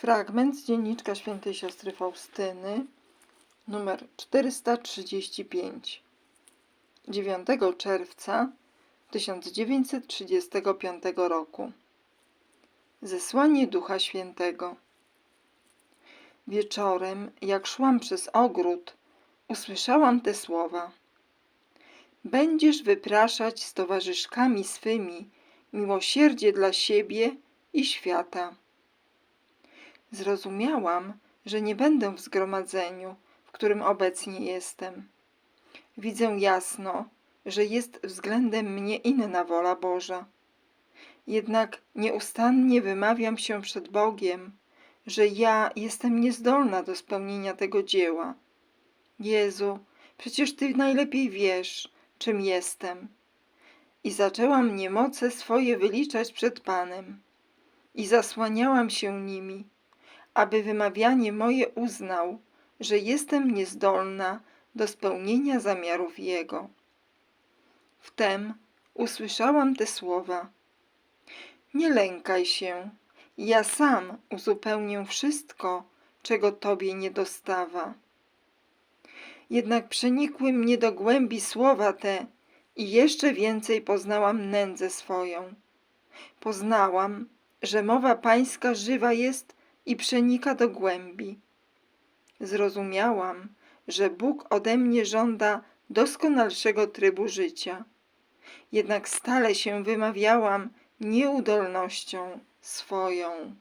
Fragment z dzienniczka świętej siostry Faustyny, numer 435, 9 czerwca 1935 roku. Zesłanie Ducha Świętego. Wieczorem, jak szłam przez ogród, usłyszałam te słowa. Będziesz wypraszać z towarzyszkami swymi miłosierdzie dla siebie i świata. Zrozumiałam, że nie będę w zgromadzeniu, w którym obecnie jestem. Widzę jasno, że jest względem mnie inna wola Boża. Jednak nieustannie wymawiam się przed Bogiem, że ja jestem niezdolna do spełnienia tego dzieła. Jezu, przecież Ty najlepiej wiesz, czym jestem. I zaczęłam niemoce swoje wyliczać przed Panem i zasłaniałam się nimi, aby wymawianie moje uznał, że jestem niezdolna do spełnienia zamiarów Jego. Wtem usłyszałam te słowa. Nie lękaj się, ja sam uzupełnię wszystko, czego Tobie nie dostawa. Jednak przenikły mnie do głębi słowa te i jeszcze więcej poznałam nędzę swoją. Poznałam, że mowa Pańska żywa jest i przenika do głębi. Zrozumiałam, że Bóg ode mnie żąda doskonalszego trybu życia. Jednak stale się wymawiałam nieudolnością swoją.